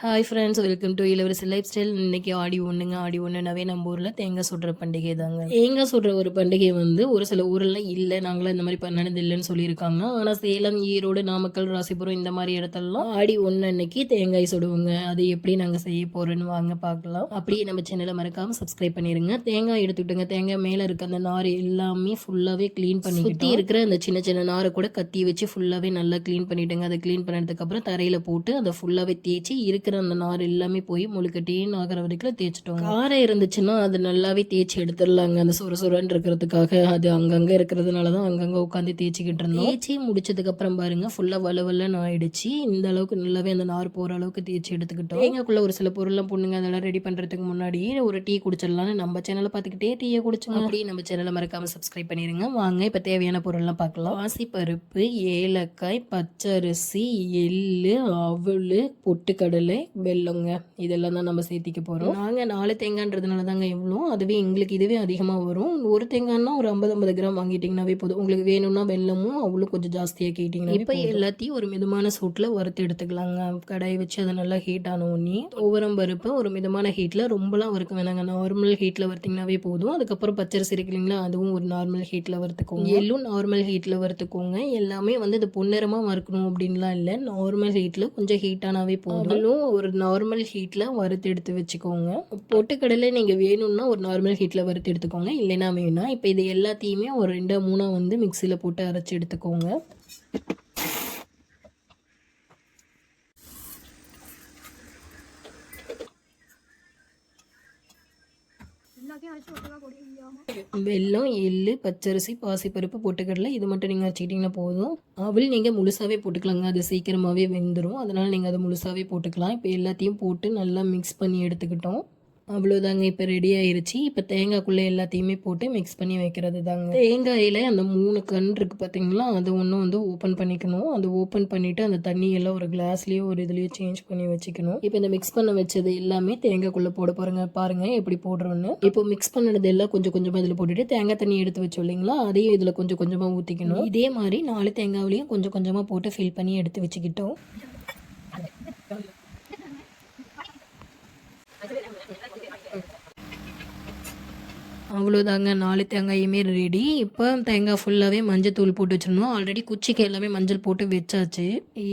Hi friends welcome to Ilavarasi life style இன்னைக்கு ஆடி ஒன்றுங்க ஆடி ஒன்றுனாவே நம்ம ஊரில் தேங்காய் சுடுற பண்டிகை தாங்க. தேங்காய் சுடுற ஒரு பண்டிகை வந்து ஒரு சில ஊரில் இல்லை நாங்களாம் இந்த மாதிரி பண்ணது இல்லைன்னு சொல்லியிருக்காங்க. ஆனால் சேலம் ஈரோடு நாமக்கல் ராசிபுரம் இந்த மாதிரி இடத்துலலாம் ஆடி ஒன்று அன்னைக்கு தேங்காய் சுடுவோங்க. அது எப்படி நாங்கள் செய்ய போகிறோன்னு வாங்க பார்க்கலாம் அப்படியே நம்ம சேனலை மறக்காமல் சப்ஸ்கிரைப் பண்ணிடுங்க தேங்காய் எடுத்துக்கிட்டுங்க தேங்காய் மேலே இருக்க அந்த நார் எல்லாமே ஃபுல்லாகவே க்ளீன் பண்ணி சுற்றி இருக்கிற அந்த சின்ன சின்ன நாரை கூட கத்தி வச்சு ஃபுல்லாகவே நல்லா க்ளீன் பண்ணிவிடுங்க அதை க்ளீன் பண்ணதுக்கப்புறம் தரையில் போட்டு அதை ஃபுல்லாகவே தேய்ச்சி இருக்கிற அந்த நார் எல்லாமே போய் முழுக்கட்டின்னு ஆகிற வரைக்கும் தேய்ச்சிட்டோம் காரம் இருந்துச்சுன்னா அது நல்லாவே தேய்ச்சி எடுத்துடலாங்க. அந்த சுர சுரன்னு இருக்கிறதுக்காக அது அங்கங்கே இருக்கிறதுனால தான் அங்கங்கே உட்காந்து தேய்ச்சிக்கிட்டு இருந்தோம். தேய்ச்சி முடிச்சதுக்கப்புறம் பாருங்க ஃபுல்லாக வலுவலன்னு ஆயிடுச்சு. இந்த அளவுக்கு நல்லாவே அந்த நார் போகிற அளவுக்கு தேய்ச்சி எடுத்துக்கிட்டோம். தேங்காய்க்குள்ள ஒரு சில பொருள்லாம் பொண்ணுங்க அதெல்லாம் ரெடி பண்ணுறதுக்கு முன்னாடி ஒரு டீ குடிச்சிடலாம்னு நம்ம சேனலை பார்த்துக்கிட்டே டீயை குடிச்சோம். அப்படியே நம்ம சேனலை மறக்காமல் சப்ஸ்கிரைப் பண்ணிடுங்க வாங்க இப்போ தேவையான பொருள்லாம் பார்க்கலாம். பாசிப்பருப்பு ஏலக்காய் பச்சரிசி எள்ளு அவல் பொட்டுக்கடலை வெல்லங்க இதெல்லாம் தான் நம்ம சேர்த்திக்க போகிறோம் நாங்கள் நாலு தேங்காய்ன்றதுனால தாங்க இவ்வளோ அதுவே எங்களுக்கு இதுவே அதிகமாக வரும். ஒரு தேங்காய்னா ஒரு ஐம்பது ஐம்பது கிராம் வாங்கிட்டிங்கனாவே போதும். உங்களுக்கு வேணும்னா வெல்லமும் அவ்வளோ கொஞ்சம் ஜாஸ்தியாக கேட்டிங்கன்னா இப்போ எல்லாத்தையும் ஒரு மிதமான சூட்டில் வறுத்து எடுத்துக்கலாங்க. கடாயை வச்சு அதை நல்லா ஹீட் ஆன உடனே பருப்பு ஒரு மிதமான ஹீட்டில் ரொம்பலாம் வறுக்க வேணாங்க. நார்மல் ஹீட்டில் வறுத்திங்கனாவே போதும். அதுக்கப்புறம் பச்சரிசி இருக்கு இல்லைங்களா அதுவும் ஒரு நார்மல் ஹீட்டில் வறுத்துக்கோங்க. எள்ளும் நார்மல் ஹீட்டில் வறுத்துக்கோங்க. எல்லாமே வந்து இது பொன்னிறமாக வறுக்கணும் அப்படின்லாம் இல்லை. நார்மல் ஹீட்டில் கொஞ்சம் ஹீட்டானாவே போதும். ஒரு நார்மல் ஹீட்டில் வறுத்து எடுத்து வச்சுக்கோங்க. பொட்டுக்கடலை நீங்கள் வேணும்னா ஒரு நார்மல் ஹீட்டில் வறுத்து எடுத்துக்கோங்க. இல்லைன்னா வேணாம். இப்போ இது எல்லாத்தையுமே ஒரு ரெண்டாக மூணாக வந்து மிக்சியில் போட்டு அரைச்சி எடுத்துக்கோங்க. வெல்லம் எள்ளு பச்சரிசி பாசிப்பருப்பு பொட்டுக்கடலை. இது மட்டும் நீங்கள் வச்சுக்கிட்டிங்கன்னா போதும். அவள் நீங்கள் முழுசாகவே போட்டுக்கலாங்க. அது சீக்கிரமாகவே வெந்துடும் அதனால் நீங்கள் அதை முழுசாகவே போட்டுக்கலாம். இப்போ எல்லாத்தையும் போட்டு நல்லா மிக்ஸ் பண்ணி எடுத்துக்கிட்டோம். அவ்வளோதாங்க இப்போ ரெடி ஆயிருச்சு. இப்போ தேங்காய்க்குள்ளே எல்லாத்தையுமே போட்டு மிக்ஸ் பண்ணி வைக்கிறது தாங்க தேங்காயில் அந்த மூணு கண் இருக்குது பார்த்தீங்களா அது ஒன்றும் வந்து ஓப்பன் பண்ணிக்கணும். அது ஓப்பன் பண்ணிவிட்டு அந்த தண்ணியெல்லாம் ஒரு கிளாஸ்லேயோ ஒரு இதுலேயோ சேஞ்ச் பண்ணி வச்சுக்கணும். இப்போ இந்த மிக்ஸ் பண்ண வச்சது எல்லாமே தேங்காய்க்குள்ளே போட போகிறேங்க பாருங்கள் எப்படி போடுறோன்னு. இப்போ மிக்ஸ் பண்ணது எல்லாம் கொஞ்சம் கொஞ்சமாக இதில் போட்டுட்டு தேங்காய் தண்ணி எடுத்து வச்சோம் இல்லைங்களா அதையும் இதில் கொஞ்சம் கொஞ்சமாக ஊற்றிக்கணும் இதே மாதிரி நாலு தேங்காவிலையும் கொஞ்சம் கொஞ்சமாக போட்டு ஃபில் பண்ணி எடுத்து வச்சுக்கிட்டோம். அவ்வளோதாங்க நாலு தேங்காயுமே ரெடி இப்போ தேங்காய் ஃபுல்லாகவே மஞ்சள் தூள் போட்டு வச்சிடணும். ஆல்ரெடி குச்சிக்கு எல்லாமே மஞ்சள் போட்டு வச்சாச்சு.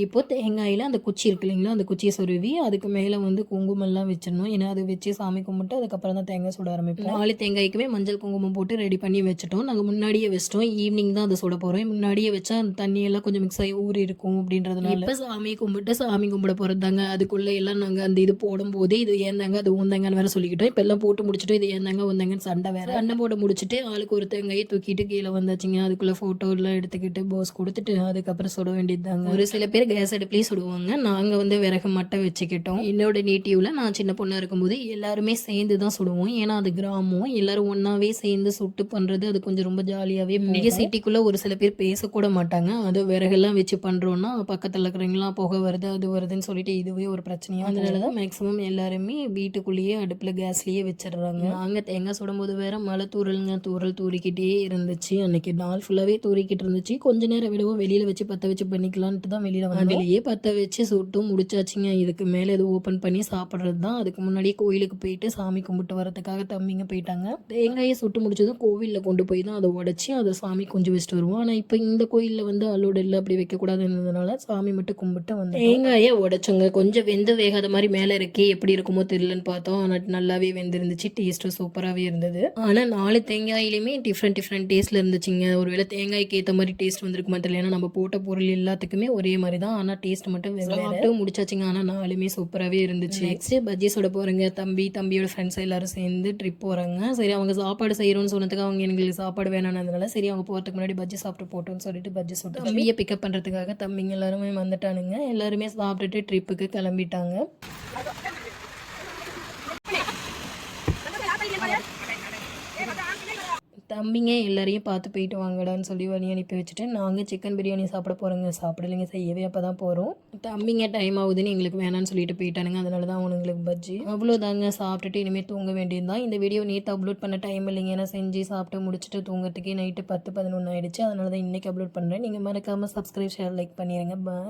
இப்போ தேங்காயில் அந்த குச்சி இருக்கு இல்லைங்களா? அந்த குச்சியை சொருவி அதுக்கு மேலே வந்து குங்குமம்லாம் வச்சிடணும். ஏன்னா அது வச்சு சாமி கும்பிட்டு அதுக்கப்புறம் தான் தேங்காய் சுட ஆரம்பிப்போம். நாலு தேங்காய்க்குமே மஞ்சள் குங்குமம் போட்டு ரெடி பண்ணி வச்சிட்டோம். நாங்கள் முன்னாடியே வச்சிட்டோம். ஈவினிங் தான் அதை சுட போகிறோம் முன்னாடியே வச்சா அந்த தண்ணியெல்லாம் கொஞ்சம் மிக்ஸ் ஆகி ஊறி இருக்கும் அப்படின்றதுனால. இப்போ சாமி கும்பிட்டு சாமி கும்பிட போகிறது தாங்க அதுக்குள்ளே எல்லாம் நாங்கள் அந்த இது போடும்போது இது ஏந்தாங்க அது ஊந்தாங்கன்னு வேற சொல்லிக்கிட்டோம். இப்போ எல்லாம் போட்டு முடிச்சுட்டு இது ஏந்தாங்க ஊந்தாங்கன்னு சண்டை வேற. சண்டை போட முடிச்சுட்டு ஆளுக்கு ஒரு தேங்காயை தூக்கிட்டு கீழே வந்தாச்சுங்க. அதுக்குள்ளே ஃபோட்டோ எல்லாம் எடுத்துக்கிட்டு போஸ் கொடுத்துட்டு அதுக்கப்புறம் சுட வேண்டியது தாங்க ஒரு சில பேர் கேஸ் அடுப்புலேயே சுடுவாங்க. நாங்கள் வந்து விறகு மட்டும் வச்சுக்கிட்டோம். என்னோட நேட்டிவ்ல நான் சின்ன பொண்ணாக இருக்கும்போது எல்லாருமே சேர்ந்து தான் சுடுவோம். ஏன்னா அது கிராமம். எல்லாரும் ஒன்றாவே சேர்ந்து சுட்டு பண்ணுறது அது கொஞ்சம் ரொம்ப ஜாலியாகவே மிக சிட்டிக்குள்ளே ஒரு சில பேர் பேசக்கூட மாட்டாங்க. அது விறகெல்லாம் வச்சு பண்ணுறோன்னா பக்கத்தில் இருக்கிறவங்களாம் புகை வருது அது வருதுன்னு சொல்லிட்டு இதுவே ஒரு பிரச்சனையாக அதனால தான் மேக்ஸிமம் எல்லாருமே வீட்டுக்குள்ளேயே அடுப்பில் கேஸ்லேயே வச்சிடுறாங்க. நாங்கள் தேங்காய் சுடும்போது வேற மழை தூரலுங்க தூரல் தூரிக்கிட்டே இருந்துச்சு. அன்னைக்கு நாள் ஃபுல்லாகவே தூரிக்கிட்டு இருந்துச்சு. கொஞ்ச நேரம் விடவும் வெளியில் வச்சு பற்ற வச்சு பண்ணிக்கலான்ட்டு தான் வெளியில் வந்து வெளியே பற்ற வச்சு சுட்டும் முடிச்சாச்சுங்க. இதுக்கு மேலே இது ஓப்பன் பண்ணி சாப்பிட்றது தான். அதுக்கு முன்னாடியே கோயிலுக்கு போயிட்டு சாமி கும்பிட்டு வரதுக்காக தம்பிங்க போயிட்டாங்க. தேங்காயை சுட்டு முடிச்சதும் கோவிலில் கொண்டு போய் தான் அதை உடச்சி அதை சாமி கொஞ்சம் வச்சுட்டு வருவோம். ஆனால் இப்போ இந்த கோயிலில் வந்து அலோடு இல்லை அப்படி வைக்கக்கூடாதுன்றதுனால சாமி மட்டும் கும்பிட்டு வந்து தேங்காயை உடைச்சோங்க. கொஞ்சம் வெந்து வேகாத மாதிரி மேலே இருக்கே எப்படி இருக்குமோ தெரியலன்னு பார்த்தோம். ஆனால் நல்லாவே வெந்திருந்துச்சு. டேஸ்ட்டும் சூப்பராகவே இருந்தது. ஆனால் நாலு தேங்காயிலையுமே டிஃப்ரெண்ட் டிஃப்ரெண்ட் டேஸ்ட்டில் இருந்துச்சுங்க. ஒருவேளை தேங்காய்க்கு ஏற்ற மாதிரி டேஸ்ட் வந்திருக்கு மட்டும் ஏன்னா நம்ம போட்ட பொருள் எல்லாத்துக்குமே ஒரே மாதிரி தான் ஆனால் டேஸ்ட் மட்டும் சாப்பிட்டு முடிச்சாச்சுங்க. ஆனால் நாலுமே சூப்பராகவே இருந்துச்சு. நெக்ஸ்ட் பஜ்ஜி சுட போகிறேங்க தம்பி தம்பியோட ஃப்ரெண்ட்ஸ் எல்லாரும் சேர்ந்து ட்ரிப் போகிறாங்க சரி அவங்க சாப்பாடு செய்கிறோன்னு சொன்னதுக்கு அவங்க எங்களுக்கு சாப்பாடு வேணாம்னதுனால சரி அவங்க போகிறதுக்கு முன்னாடி பஜ்ஜி சாப்பிட்டு போட்டோம்னு சொல்லிட்டு பஜ்ஜி சுட்டு தம்பியை பிக்கப் பண்ணுறதுக்காக தம்பிங்க எல்லாருமே வந்துட்டானுங்க. எல்லாருமே சாப்பிட்டுட்டு ட்ரிப்புக்கு கிளம்பிட்டாங்க. தம்பிங்க எல்லாரையும் பார்த்து போயிட்டு வாங்கடான்னு சொல்லி வழி அனுப்பி வச்சுட்டு நாங்கள் சிக்கன் பிரியாணி சாப்பிட போகிறோங்க சாப்பிடலைங்க செய்யவே அப்போ தான் போகிறோம் தம்பிங்க டைம் ஆகுதுன்னு எங்களுக்கு வேணான்னு சொல்லிட்டு போயிட்டானுங்க. அதனால தான் அவனுங்களுக்கு பஜ்ஜி. அவ்வளோதாங்க சாப்பிட்டுட்டு இனிமேல் தூங்க வேண்டியது தான் இந்த வீடியோ நேற்று அப்லோட் பண்ண டைம் இல்லைங்க. ஏன்னா செஞ்சு சாப்பிட்டு முடிச்சுட்டு தூங்குறதுக்கே நைட்டு பத்து பதினொன்று ஆயிடுச்சு. அதனால தான் இன்றைக்கி அப்லோட் பண்ணுறேன் நீங்கள் மறக்காமல் சப்ஸ்கிரைப் ஷேர் லைக் பண்ணிடுங்க பாய்